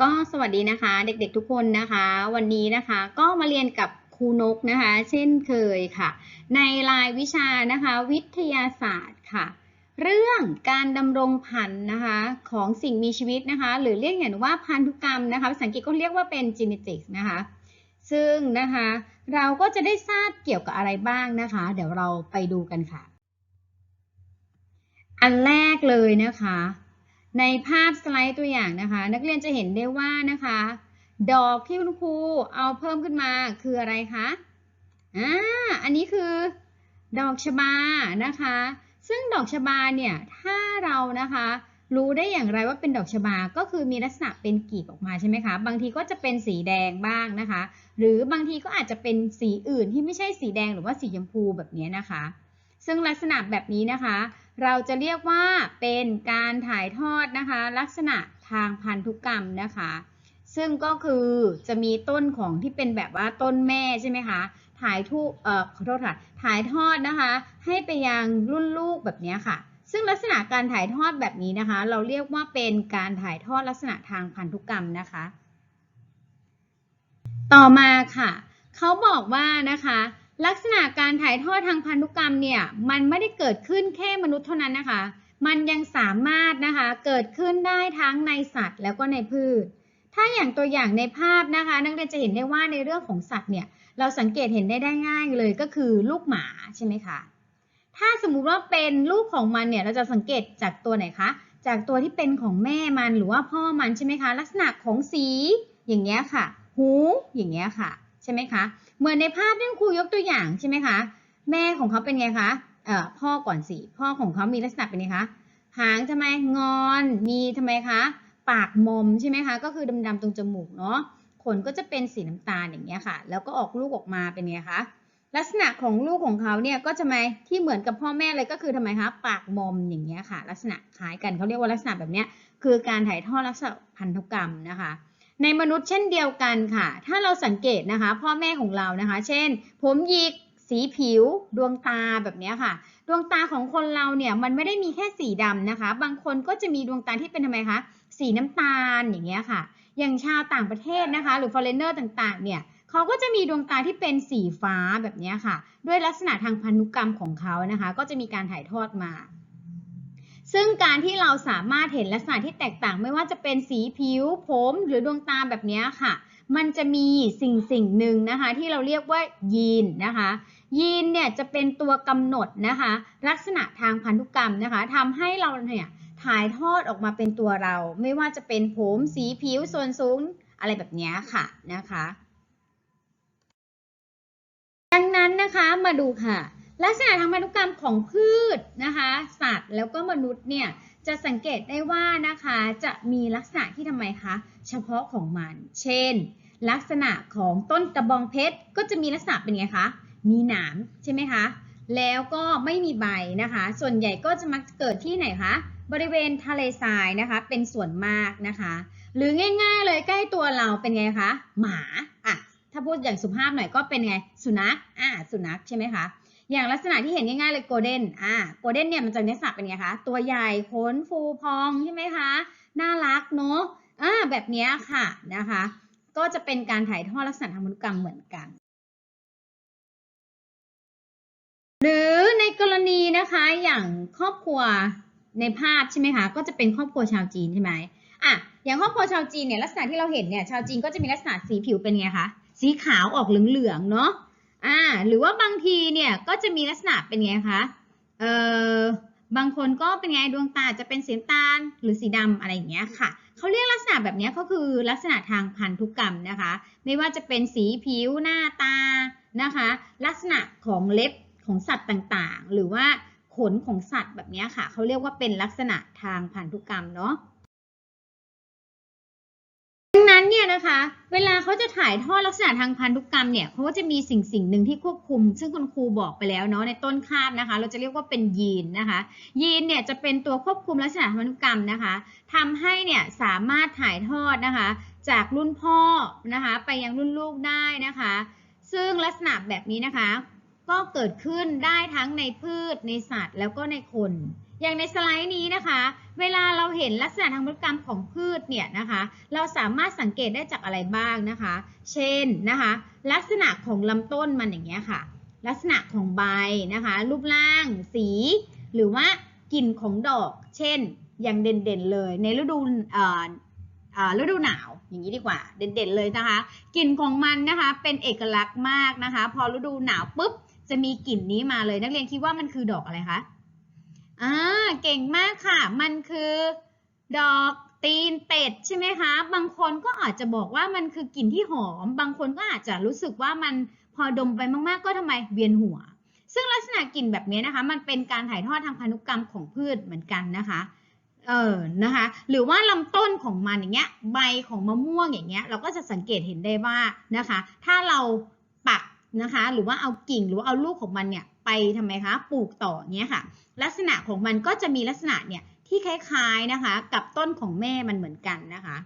ก็สวัสดีนะคะเด็กๆทุกคนนะคะ วันนี้นะคะก็มาเรียนกับครูนกนะคะ เช่นเคยค่ะ ในรายวิชานะคะวิทยาศาสตร์ค่ะ เรื่องการดำรงพันธุ์นะคะของสิ่งมีชีวิตนะคะ หรือเรียกอย่างว่าพันธุกรรมนะคะภาษาอังกฤษก็เรียกว่าเป็น genetics นะคะ ซึ่งนะคะเราก็จะได้ทราบเกี่ยวกับอะไรบ้างนะคะ เดี๋ยวเราไปดูกันค่ะ อันแรกเลยนะคะ ในภาพสไลด์ตัวอย่างนะคะ นักเรียนจะเห็นได้ว่านะคะ ดอกที่คุณครูเอาเพิ่มขึ้นมาคืออะไรคะอ่าอันนี้คือดอกชบานะคะ ซึ่งดอกชบาเนี่ยถ้าเรานะคะรู้ได้อย่างไรว่าเป็นดอกชบา ก็คือมีลักษณะเป็นกีบออกมาใช่ไหมคะ บางทีก็จะเป็นสีแดงบ้างนะคะ หรือบางทีก็อาจจะเป็นสีอื่นที่ไม่ใช่สีแดงหรือว่าสีชมพูแบบนี้นะคะ ซึ่งลักษณะแบบนี้นะคะ เราจะเรียกว่าเป็นการถ่ายทอดนะคะ ลักษณะทางพันธุกรรมนะคะ ซึ่งก็คือจะมีต้นของที่เป็นแบบว่าต้นแม่ใช่ไหมคะถ่ายทุเอ่อขอโทษค่ะถ่ายทอดนะคะ ให้ไปยังรุ่นลูกแบบนี้ค่ะ ซึ่งลักษณะการถ่ายทอดแบบนี้นะคะ เราเรียกว่าเป็นการถ่ายทอดลักษณะทางพันธุกรรมนะคะ ต่อมาค่ะ เขาบอกว่านะคะ ลักษณะการถ่ายทอดทางพันธุกรรมเนี่ย มันไม่ได้เกิดขึ้นแค่มนุษย์เท่านั้นนะคะ มันยังสามารถนะคะ เกิดขึ้นได้ทั้งในสัตว์แล้วก็ในพืช ถ้าอย่างตัวอย่างในภาพนะคะ นักเรียนจะเห็นได้ว่าในเรื่องของสัตว์เนี่ย เราสังเกตเห็นได้ได้ง่ายเลยก็คือลูกหมาใช่ไหมคะ ถ้าสมมุติว่าเป็นลูกของมันเนี่ย เราจะสังเกตจากตัวไหนคะ จากตัวที่เป็นของแม่มันหรือว่าพ่อมันใช่ไหมคะ ลักษณะของสีอย่างเงี้ยค่ะ หูอย่างเงี้ยค่ะ ใช่ไหมคะ เหมือนในภาพที่ครูยกตัวอย่างใช่ไหมคะ แม่ของเขาเป็นไงคะเอ่อพ่อก่อนสิพ่อของเขามีลักษณะเป็นไงคะหางทำไมงอนมีทำไมคะ ปากมอมใช่ไหมคะ ก็คือดำๆตรงจมูกเนาะขนก็จะเป็นสีน้ำตาลอย่างเงี้ยค่ะ แล้วก็ออกลูกออกมาเป็นไงคะลักษณะของลูกของเขาเนี่ยก็จะมที่เหมือนกับพ่อแม่เลยก็คือทำไมคะปากมอมอย่างเงี้ยค่ะ ลักษณะคล้ายกันเขาเรียกว่าลักษณะแบบเนี้ยคือการถ่ายทอดลักษณะพันธุกรรมนะคะ ในมนุษย์เช่นเดียวกันค่ะ ถ้าเราสังเกตนะคะ พ่อแม่ของเรานะคะ เช่น ผมหยิก สีผิว ดวงตาแบบนี้ค่ะ ดวงตาของคนเราเนี่ยมันไม่ได้มีแค่สีดำนะคะ บางคนก็จะมีดวงตาที่เป็นทำไมคะ สีน้ำตาลอย่างเงี้ยค่ะ อย่างชาวต่างประเทศนะคะ หรือ foreigner ต่างๆ เนี่ยเขาก็จะมีดวงตาที่เป็นสีฟ้าแบบนี้ค่ะ ด้วยลักษณะทางพันธุกรรมของเขานะคะ ก็จะมีการถ่ายทอดมา ซึ่งการที่เราสามารถเห็นลักษณะที่แตกต่างไม่ว่าจะเป็นสีผิว ผมหรือดวงตาแบบนี้ค่ะ มันจะมีสิ่งสิ่งหนึ่งนะคะ ที่เราเรียกว่ายีนนะคะยีนเนี่ยจะเป็นตัวกำหนดนะคะ ลักษณะทางพันธุกรรมนะคะทำให้เราเนี่ยถ่ายทอดออกมาเป็นตัวเรา ไม่ว่าจะเป็นผมสีผิวส่วนสูงอะไรแบบนี้ค่ะนะคะ ดังนั้นนะคะมาดูค่ะ ลักษณะทางพันธุกรรมของพืชนะคะ สัตว์แล้วก็มนุษย์เนี่ยจะสังเกตได้ว่านะคะจะมีลักษณะที่ทำไมคะเฉพาะของมัน เช่น ลักษณะของต้นกระบองเพชรก็จะมีลักษณะเป็นไงคะมีหนามใช่ไหมคะแล้วก็ไม่มีใบนะคะ ส่วนใหญ่ก็จะมักเกิดที่ไหนคะบริเวณทะเลทรายนะคะ เป็นส่วนมากนะคะ หรือง่าย ๆ เลยใกล้ตัวเราเป็นไงคะหมาอะถ้าพูดอย่างสุภาพหน่อยก็เป็นไงสุนัขอ่าสุนัขใช่ไหมคะ อย่างลักษณะที่เห็นง่ายๆเลยโกลเด้นอ่าโกลเด้นเนี่ยมันจะลักษณะเป็นไงคะ ตัวใหญ่ขนฟูพองใช่ไหมคะ น่ารักเนาะอ่าแบบนี้ค่ะนะคะ ก็จะเป็นการถ่ายทอดลักษณะทางพันธุกรรมเหมือนกัน หรือในกรณีนะคะอย่างครอบครัวในภาพใช่ไหมคะ ก็จะเป็นครอบครัวชาวจีนใช่ไหมอะอย่างครอบครัวชาวจีนเนี่ยลักษณะที่เราเห็นเนี่ยชาวจีนก็จะมีลักษณะสีผิวเป็นไงคะสีขาวออกเหลืองๆเนาะ อ่าหรือว่าบางทีเนี่ยก็จะมีลักษณะเป็นไงคะเอ่อบางคนก็เป็นไงดวงตาจะเป็นสีตาลหรือสีดำอะไรอย่างเงี้ยค่ะเขาเรียกลักษณะแบบนี้ก็คือลักษณะทางพันธุกรรมนะคะ ไม่ว่าจะเป็นสีผิวหน้าตานะคะ ลักษณะของเล็บของสัตว์ต่างๆ หรือว่าขนของสัตว์แบบนี้ค่ะเขาเรียกว่าเป็นลักษณะทางพันธุกรรมเนาะ ดังนั้นเนี่ยนะคะ เวลาเขาจะถ่ายทอดลักษณะทางพันธุกรรมเนี่ยเขาก็จะมีสิ่งสิ่งหนึ่งที่ควบคุม ซึ่งคุณครูบอกไปแล้วเนาะในต้นคาบนะคะ เราจะเรียกว่าเป็นยีนนะคะ ยีนเนี่ยจะเป็นตัวควบคุมลักษณะพันธุกรรมนะคะทำให้เนี่ยสามารถถ่ายทอดนะคะ จากรุ่นพ่อนะคะ ไปยังรุ่นลูกได้นะคะ ซึ่งลักษณะแบบนี้นะคะ ก็เกิดขึ้นได้ทั้งในพืชในสัตว์แล้วก็ในคน อย่างในสไลด์นี้นะคะ เวลาเราเห็นลักษณะทางพันธุกรรมของพืชเนี่ยนะคะ เราสามารถสังเกตได้จากอะไรบ้างนะคะ เช่นนะคะ ลักษณะของลำต้นมันอย่างเงี้ยค่ะ ลักษณะของใบนะคะ รูปร่าง สี หรือว่ากลิ่นของดอก เช่น อย่างเด่นๆเลย ในฤดูฤดูหนาวอย่างนี้ดีกว่า เด่นๆเลยนะคะกลิ่นของมันนะคะ เป็นเอกลักษณ์มากนะคะ พอฤดูหนาวปุ๊บจะมีกลิ่นนี้มาเลย นักเรียนคิดว่ามันคือดอกอะไรคะ อ่าเก่งมากค่ะ มันคือดอกตีนเป็ดใช่ไหมคะ บางคนก็อาจจะบอกว่ามันคือกลิ่นที่หอม บางคนก็อาจจะรู้สึกว่ามันพอดมไปมากๆ ก็ทำไมเวียนหัว ซึ่งลักษณะกลิ่นแบบนี้นะคะ มันเป็นการถ่ายทอดทางพันธุกรรมของพืชเหมือนกันนะคะเออนะคะ หรือว่าลำต้นของมันอย่างเงี้ย ใบของมะม่วงอย่างเงี้ย เราก็จะสังเกตเห็นได้ว่านะคะ ถ้าเราปักนะคะ หรือว่าเอากิ่งหรือว่าเอาลูกของมันเนี่ย ไปทำไมคะปลูกต่อเนี้ยค่ะ ลักษณะของมันก็จะมีลักษณะเนี่ยที่คล้ายๆนะคะ กับต้นของแม่มันเหมือนกันนะคะ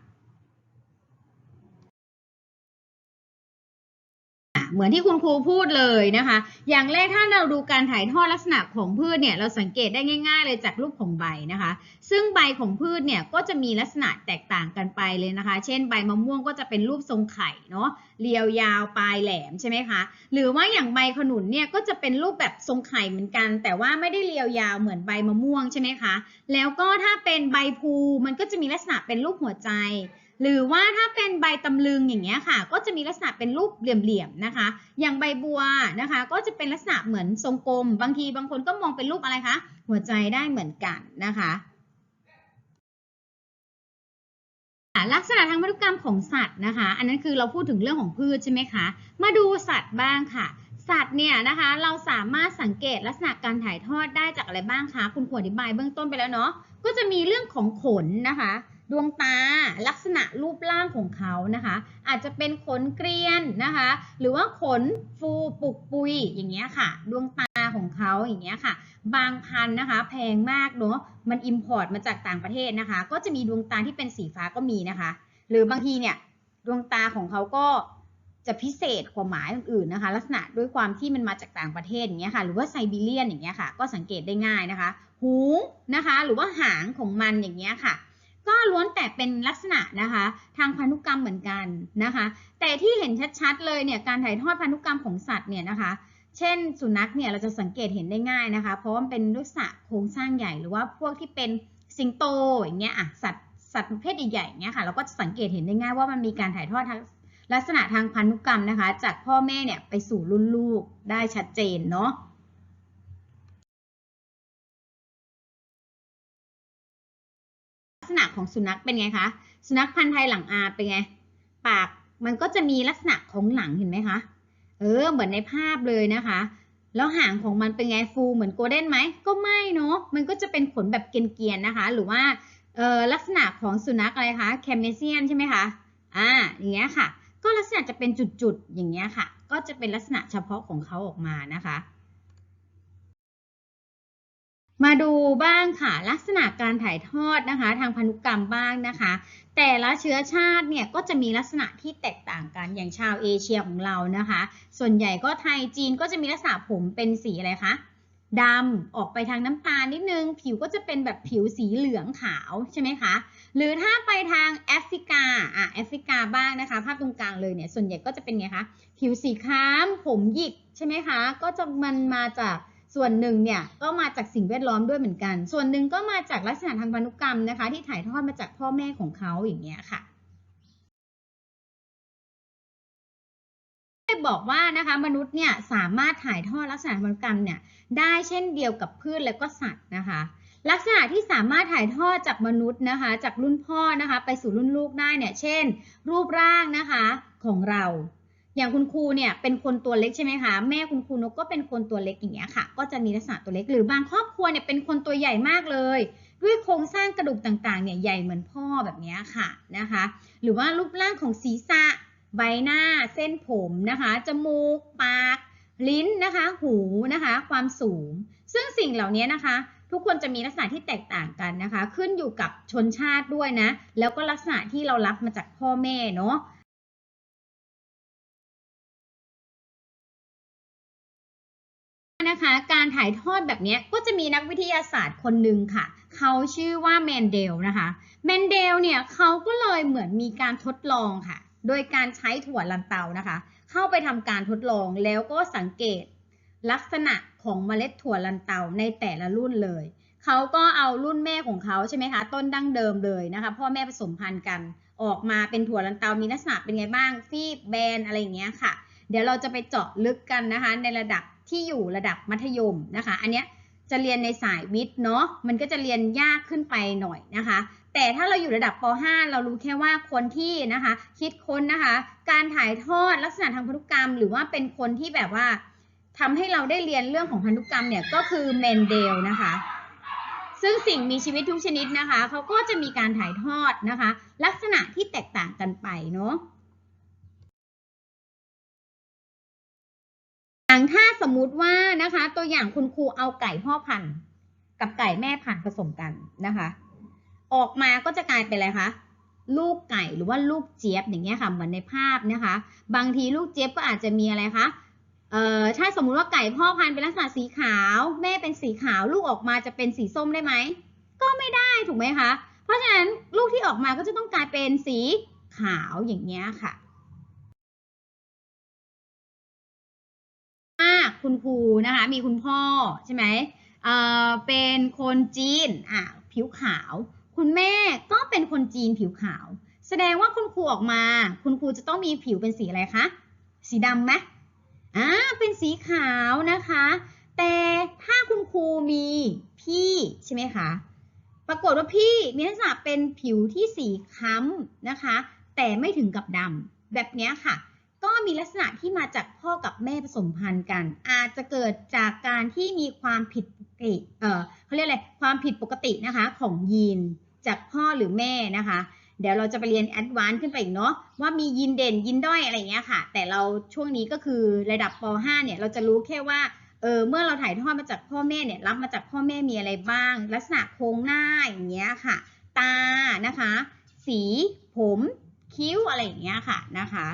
เหมือนที่คุณครูพูดเลยนะคะ อย่างแรกถ้าเราดูการถ่ายทอดลักษณะของพืชเนี่ยเราสังเกตได้ง่าย ๆ เลยจากรูปของใบนะคะ ซึ่งใบของพืชเนี่ยก็จะมีลักษณะแตกต่างกันไปเลยนะคะ เช่นใบมะม่วงก็จะเป็นรูปทรงไข่เนาะเรียวยาวปลายแหลมใช่ไหมคะหรือว่าอย่างใบขนุนเนี่ยก็จะเป็นรูปแบบทรงไข่เหมือนกัน แต่ว่าไม่ได้เรียวยาวเหมือนใบมะม่วงใช่ไหมคะแล้วก็ถ้าเป็นใบพลูมันก็จะมีลักษณะเป็นรูปหัวใจ หรือว่าถ้าเป็นใบตำลึงอย่างเงี้ยค่ะ ก็จะมีลักษณะเป็นรูปเหลี่ยมๆนะคะ อย่างใบบัวนะคะ ก็จะเป็นลักษณะเหมือนทรงกลม บางทีบางคนก็มองเป็นรูปอะไรคะหัวใจได้เหมือนกันนะคะลักษณะทางพันธุกรรมของสัตว์นะคะ อันนั้นคือเราพูดถึงเรื่องของพืชใช่ไหมคะ มาดูสัตว์บ้างค่ะ สัตว์เนี่ยนะคะเราสามารถสังเกตลักษณะการถ่ายทอดได้จากอะไรบ้างคะ คุณขวดอธิบายเบื้องต้นไปแล้วเนาะ ก็จะมีเรื่องของขนนะคะ ดวงตาลักษณะรูปร่างของเขานะคะ อาจจะเป็นขนเกรียนนะคะ หรือว่าขนฟูปุกปุยอย่างเงี้ยค่ะ ดวงตาของเขาอย่างเงี้ยค่ะ บางพันนะคะ แพงมากเนาะมันอิมพอร์ตมาจากต่างประเทศนะคะ ก็จะมีดวงตาที่เป็นสีฟ้าก็มีนะคะ หรือบางทีเนี่ยดวงตาของเขาก็จะพิเศษกว่าหมาอื่นๆนะคะ ลักษณะด้วยความที่มันมาจากต่างประเทศอย่างเงี้ยค่ะ หรือว่าไซบีเรียนอย่างเงี้ยค่ะ ก็สังเกตได้ง่ายนะคะ หูนะคะ หรือว่าหางของมันอย่างเงี้ยค่ะ ก็ล้วนแต่เป็นลักษณะนะคะ ทางพันธุกรรมเหมือนกันนะคะ แต่ที่เห็นชัดๆเลยเนี่ยการถ่ายทอดพันธุกรรมของสัตว์เนี่ยนะคะ เช่น สุนัขเนี่ยเราจะสังเกตเห็นได้ง่ายนะคะ เพราะว่ามันเป็นลักษณะโครงสร้างใหญ่หรือว่าพวกที่เป็นสิงโตอย่างเงี้ยอะสัตว์สัตว์ประเภทใหญ่ๆอย่เงี้ยค่ะเราก็จะสังเกตเห็นได้ง่ายว่ามันมีการถ่ายทอดทางลักษณะทางพันธุกรรมนะคะ จากพ่อแม่เนี่ยไปสู่รุ่นลูกได้ชัดเจนเนาะ ษณะของสุนัขเป็นไงคะ สุนัขพันธุ์ไทยหลังอาเป็นไง ปากมันก็จะมีลักษณะของหลังเห็นไหมคะ เออ เหมือนในภาพเลยนะคะ แล้วหางของมันเป็นไงฟูเหมือนโกลเด้นไหม ก็ไม่เนาะ มันก็จะเป็นขนแบบเกรียนๆนะคะ หรือว่าเออลักษณะของสุนัขอะไรคะ แคมเมเซียนใช่ไหมคะ อ่า อย่างเงี้ยค่ะ ก็ลักษณะจะเป็นจุดๆ อย่างเงี้ยค่ะ ก็จะเป็นลักษณะเฉพาะของเขาออกมานะคะ มาดูบ้างค่ะลักษณะการถ่ายทอดนะคะ ทางพันธุกรรมบ้างนะคะ แต่ละเชื้อชาติเนี่ยก็จะมีลักษณะที่แตกต่างกันอย่างชาวเอเชียของเรานะคะ ส่วนใหญ่ก็ไทยจีนก็จะมีลักษณะผมเป็นสีอะไรคะดำออกไปทางน้ำตาลนิดนึง ผิวก็จะเป็นแบบผิวสีเหลืองขาวใช่ไหมคะ หรือถ้าไปทางแอฟริกาอะแอฟริกาบ้างนะคะ ภาพตรงกลางเลยเนี่ยส่วนใหญ่ก็จะเป็นไงคะผิวสีคล้ำผมหยิกใช่ไหมคะ ก็จะมันมาจาก ส่วนหนึ่งเนี่ยก็มาจากสิ่งแวดล้อมด้วยเหมือนกัน ส่วนหนึ่งก็มาจากลักษณะทางพันธุกรรมนะคะ ที่ถ่ายทอดมาจากพ่อแม่ของเขาอย่างเงี้ยค่ะได้บอกว่านะคะมนุษย์เนี่ยสามารถถ่ายทอดลักษณะพันธุกรรมเนี่ยได้เช่นเดียวกับพืชและก็สัตว์นะคะ ลักษณะที่สามารถถ่ายทอดจากมนุษย์นะคะ จากรุ่นพ่อนะคะ ไปสู่รุ่นลูกได้เนี่ยเช่น รูปร่างนะคะของเรา อย่างคุณครูเนี่ยเป็นคนตัวเล็กใช่ไหมคะแม่คุณครูนกก็เป็นคนตัวเล็กอย่างเงี้ยค่ะ ก็จะมีลักษณะตัวเล็กหรือบางครอบครัวเนี่ยเป็นคนตัวใหญ่มากเลย ด้วยโครงสร้างกระดูกต่างๆเนี่ยใหญ่เหมือนพ่อแบบนี้ค่ะนะคะ หรือว่ารูปร่างของศีรษะใบหน้า เส้นผมนะคะจมูกปาก ลิ้นนะคะ หูนะคะ ความสูง ซึ่งสิ่งเหล่านี้นะคะ ทุกคนจะมีลักษณะที่แตกต่างกันนะคะ ขึ้นอยู่กับชนชาติด้วยนะ แล้วก็ลักษณะที่เรารับมาจากพ่อแม่เนาะ นะคะการถ่ายทอดแบบนี้ก็จะมีนักวิทยาศาสตร์คนหนึ่งค่ะ เขาชื่อว่าแมนเดลนะคะแมนเดลเนี่ยเขาก็เลยเหมือนมีการทดลองค่ะ โดยการใช้ถั่วลันเตานะคะ เข้าไปทำการทดลองแล้วก็สังเกตลักษณะของเมล็ดถั่วลันเตาในแต่ละรุ่นเลย เขาก็เอารุ่นแม่ของเขาใช่ไหมคะต้นดั้งเดิมเลยนะคะพ่อแม่ผสมพันธุ์กัน ออกมาเป็นถั่วลันเตามีลักษณะเป็นไงบ้างฟีบแบนอะไรอย่างเงี้ยค่ะ เดี๋ยวเราจะไปเจาะลึกกันนะคะ ในระดับ ที่อยู่ระดับมัธยมนะคะ อันเนี้ยจะเรียนในสายวิทย์เนาะ มันก็จะเรียนยากขึ้นไปหน่อยนะคะ แต่ถ้าเราอยู่ระดับป .5 เรารู้แค่ว่าคนที่นะคะ คิดค้นนะคะ การถ่ายทอดลักษณะทางพันธุกรรม หรือว่าเป็นคนที่แบบว่าทำให้เราได้เรียนเรื่องของพันธุกรรมเนี่ยก็คือเมนเดลนะคะ ซึ่งสิ่งมีชีวิตทุกชนิดนะคะเขาก็จะมีการถ่ายทอดนะคะ ลักษณะที่แตกต่างกันไปเนาะ อย่างถ้าสมมุติว่านะคะ ตัวอย่างคุณครูเอาไก่พ่อพันธุ์ กับไก่แม่พันธุ์ผสมกันนะคะ ออกมาก็จะกลายเป็นอะไรคะลูกไก่หรือว่าลูกเจี๊ยบอย่างเงี้ยค่ะเหมือนในภาพนะคะ บางทีลูกเจี๊ยบก็อาจจะมีอะไรคะเอ่อถ้าสมมุติว่าไก่พ่อพันธุ์เป็นลักษณะสีขาว แม่เป็นสีขาวลูกออกมาจะเป็นสีส้มได้ไหมก็ไม่ได้ถูกไหมคะ เพราะฉะนั้นลูกที่ออกมาก็จะต้องกลายเป็นสีขาวอย่างเงี้ยค่ะ คุณครูนะคะ มีคุณพ่อใช่ไหมเอ่อเป็นคนจีนอะผิวขาว คุณแม่ก็เป็นคนจีนผิวขาว แสดงว่าคุณครูออกมา คุณครูจะต้องมีผิวเป็นสีอะไรคะ สีดำไหมอ่าเป็นสีขาวนะคะ แต่ถ้าคุณครูมีพี่ใช่ไหมคะปรากฏว่าพี่มีลักษณะเป็นผิวที่สีค้ำนะคะ แต่ไม่ถึงกับดำแบบนี้ค่ะ ก็มีลักษณะที่มาจากพ่อกับแม่ผสมพันธุ์กัน อาจจะเกิดจากการที่มีความผิดปกติเออเขาเรียกอะไรความผิดปกตินะคะของยีนจากพ่อหรือแม่นะคะ เดี๋ยวเราจะไปเรียนแอดวานซ์ขึ้นไปอีกเนาะว่ามียีนเด่นยีนด้อยอะไรเงี้ยค่ะ แต่เราช่วงนี้ก็คือระดับป .5 เนี่ยเราจะรู้แค่ว่าเออเมื่อเราถ่ายทอดมาจากพ่อแม่เนี่ยรับมาจากพ่อแม่มีอะไรบ้าง ลักษณะโครงหน้าอย่างเงี้ยค่ะ ตานะคะ สีผมคิ้วอะไรอย่างเงี้ยค่ะนะคะ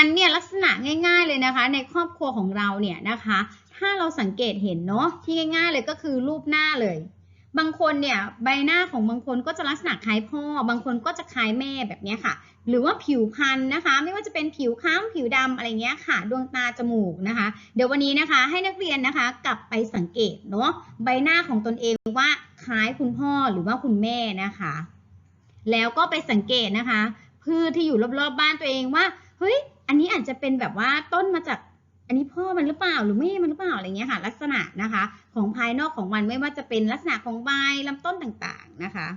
อันเนี่ยลักษณะง่ายๆเลยนะคะ ในครอบครัวของเราเนี่ยนะคะ ถ้าเราสังเกตเห็นเนาะที่ง่าย ๆ เลยก็คือรูปหน้าเลย บางคนเนี่ยใบหน้าของบางคนก็จะลักษณะคล้ายพ่อ บางคนก็จะคล้ายแม่แบบนี้ค่ะ หรือว่าผิวพรรณนะคะ ไม่ว่าจะเป็นผิวค้ำผิวดำอะไรเงี้ยค่ะ ดวงตาจมูกนะคะ เดี๋ยววันนี้นะคะให้นักเรียนนะคะกลับไปสังเกตเนาะใบหน้าของตนเองว่าคล้ายคุณพ่อหรือว่าคุณแม่นะคะ แล้วก็ไปสังเกตนะคะพืชที่อยู่รอบๆบ้านตัวเองว่า เฮ้ย อันนี้อาจจะเป็นแบบว่าต้นมาจากอันนี้พ่อมันหรือเปล่าหรือแม่มันหรือเปล่าอะไรเงี้ยค่ะ ลักษณะนะคะ ของภายนอกของมันไม่ว่าจะเป็นลักษณะของใบลำต้นต่างๆนะคะ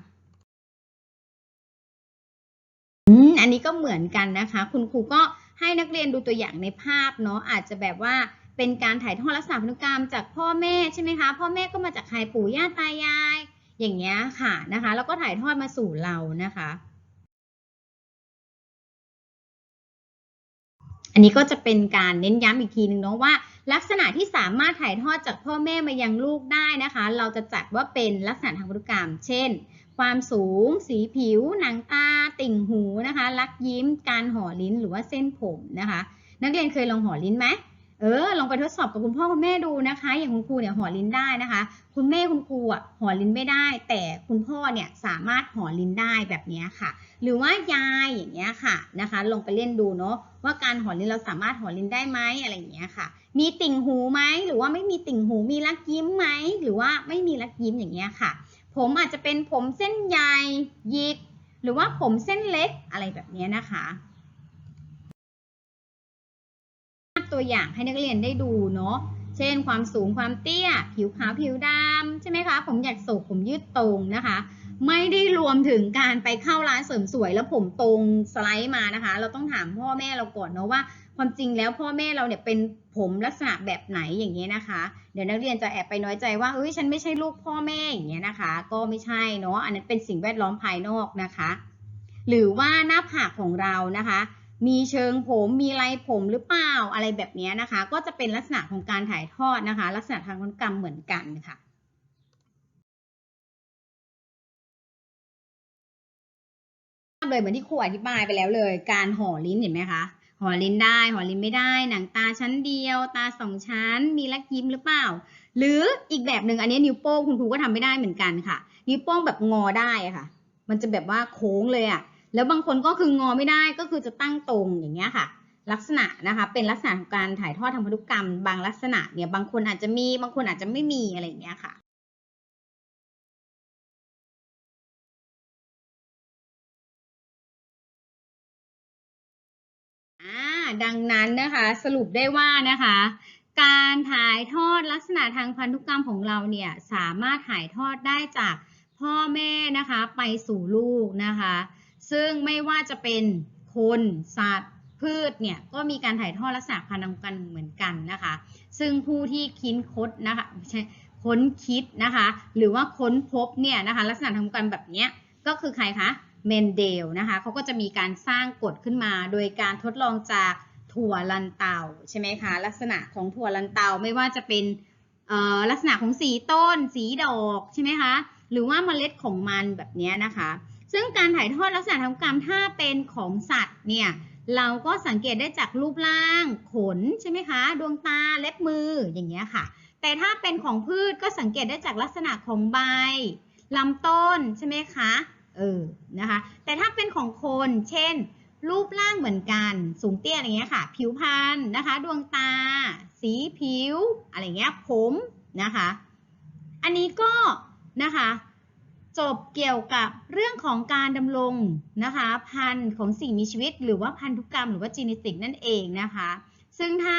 อืมอันนี้ก็เหมือนกันนะคะ คุณครูก็ให้นักเรียนดูตัวอย่างในภาพเนาะอาจจะแบบว่าเป็นการถ่ายทอดลักษณะพันธุกรรมจากพ่อแม่ใช่ไหมคะ พ่อแม่ก็มาจากใครปู่ย่าตายาย อย่างเงี้ยค่ะนะคะ แล้วก็ถ่ายทอดมาสู่เรานะคะ อันนี้ก็จะเป็นการเน้นย้ำอีกทีหนึ่งเนาะว่า ลักษณะที่สามารถถ่ายทอดจากพ่อแม่มายังลูกได้นะคะ เราจะจัดว่าเป็นลักษณะทางพันธุกรรม เช่น ความสูง สีผิว หนังตา ติ่งหูนะคะ ลักยิ้ม การห่อลิ้นหรือว่าเส้นผมนะคะ นักเรียนเคยลองห่อลิ้นไหม เออลองไปทดสอบกับคุณพ่อคุณแม่ดูนะคะ อย่างคุณครูเนี่ยห่อลิ้นได้นะคะ คุณแม่คุณครูอะห่อลิ้นไม่ได้ แต่คุณพ่อเนี่ยสามารถห่อลิ้นได้แบบนี้ค่ะ หรือว่ายายอย่างเงี้ยค่ะนะคะ ลองไปเล่นดูเนาะว่าการห่อลิ้นเราสามารถห่อลิ้นได้ไหมอะไรอย่างเงี้ยค่ะ มีติ่งหูไหมหรือว่าไม่มีติ่งหูมีรักยิ้มไหมหรือว่าไม่มีรักยิ้มอย่างเงี้ยค่ะ ผมอาจจะเป็นผมเส้นใยหยิกหรือว่าผมเส้นเล็กอะไรแบบนี้นะคะ ตัวอย่างให้นักเรียนได้ดูเนาะ เช่น ความสูงความเตี้ย ผิวขาวผิวดำใช่ไหมคะ ผมอยากโศกผมยืดตรงนะคะ ไม่ได้รวมถึงการไปเข้าร้านเสริมสวย แล้วผมตรงสไลด์มานะคะ เราต้องถามพ่อแม่เราก่อนเนาะว่าความจริงแล้วพ่อแม่เราเนี่ยเป็นผมลักษณะแบบไหนอย่างเงี้ยนะคะ เดี๋ยวนักเรียนจะแอบไปน้อยใจว่าเอ้ยฉันไม่ใช่ลูกพ่อแม่อย่างเงี้ยนะคะ ก็ไม่ใช่เนาะอันนั้นเป็นสิ่งแวดล้อมภายนอกนะคะ หรือว่าหน้าผากของเรานะคะ มีเชิงผมมีลายผมหรือเปล่าอะไรแบบนี้นะคะ ก็จะเป็นลักษณะของการถ่ายทอดนะคะ ลักษณะทางพันธุกรรมเหมือนกันค่ะเลยเหมือนที่ครูอธิบายไปแล้วเลย การห่อลิ้นเห็นไหมคะห่อลิ้นได้ห่อลิ้นไม่ได้ หนังตาชั้นเดียว ตาสองชั้น มีลักยิ้มหรือเปล่า หรืออีกแบบหนึ่งอันนี้นิ้วโป้งคุณครูก็ทำไม่ได้เหมือนกันค่ะ นิ้วโป้งแบบงอได้ค่ะ มันจะแบบว่าโค้งเลยอะ แล้วบางคนก็คืองอไม่ได้ก็คือจะตั้งตรงอย่างเงี้ยค่ะ ลักษณะนะคะเป็นลักษณะของการถ่ายทอดทางพันธุกรรม บางลักษณะเนี่ยบางคนอาจจะมีบางคนอาจจะไม่มีอะไรอย่างเงี้ยค่ะอ่าดังนั้นนะคะสรุปได้ว่านะคะ การถ่ายทอดลักษณะทางพันธุกรรมของเราเนี่ยสามารถถ่ายทอดได้จากพ่อแม่นะคะไปสู่ลูกนะคะ ซึ่งไม่ว่าจะเป็นคนสัตว์พืชเนี่ยก็มีการถ่ายทอดลักษณะพันธุกรรมเหมือนกันนะคะ ซึ่งผู้ที่คิดค้นนะคะไม่ใช่ค้นคิดนะคะ หรือว่าค้นพบเนี่ยนะคะลักษณะทางพันธุกรรมแบบนี้ก็คือใครคะเมนเดลนะคะเขาก็จะมีการสร้างกฎขึ้นมา โดยการทดลองจากถั่วลันเตาใช่ไหมคะลักษณะของถั่วลันเตาไม่ว่าจะเป็นเอ่อลักษณะของสีต้น สีดอกใช่ไหมคะหรือว่าเมล็ดของมันแบบนี้นะคะ ซึ่งการถ่ายทอดลักษณะทางกรรมถ้าเป็นของสัตว์เนี่ยเราก็สังเกตได้จากรูปร่าง ขนใช่ไหมคะ ดวงตาเล็บมืออย่างเงี้ยค่ะ แต่ถ้าเป็นของพืชก็สังเกตได้จากลักษณะของใบลำต้นใช่ไหมคะเออนะคะ แต่ถ้าเป็นของคน เช่น รูปร่างเหมือนกันสูงเตี้ยอะไรเงี้ยค่ะ ผิวพรรณนะคะ ดวงตา สีผิว อะไรเงี้ยผมนะคะ อันนี้ก็นะคะ จบเกี่ยวกับเรื่องของการดำรงนะคะ พันธุ์ของสิ่งมีชีวิต หรือว่าพันธุกรรมหรือว่าจีเนติกนั่นเองนะคะ ซึ่งถ้า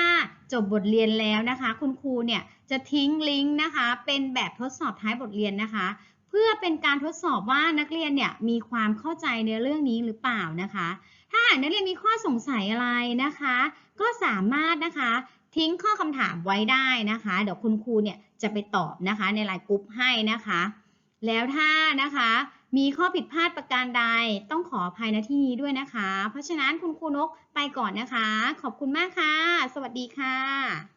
จบบทเรียนแล้วนะคะ คุณครูเนี่ยจะทิ้งลิงก์นะคะ เป็นแบบทดสอบท้ายบทเรียนนะคะ เพื่อเป็นการทดสอบว่านักเรียนเนี่ยมีความเข้าใจในเรื่องนี้หรือเปล่านะคะ ถ้าหากนักเรียนมีข้อสงสัยอะไรนะคะ ก็สามารถนะคะทิ้งข้อคำถามไว้ได้นะคะ เดี๋ยวคุณครูเนี่ยจะไปตอบนะคะในไลน์กรุ๊ปให้นะคะ แล้วถ้านะคะมีข้อผิดพลาดประการใดต้องขออภัยณที่นี้ด้วยนะคะ เพราะฉะนั้นคุณครูนกไปก่อนนะคะ ขอบคุณมากค่ะ สวัสดีค่ะ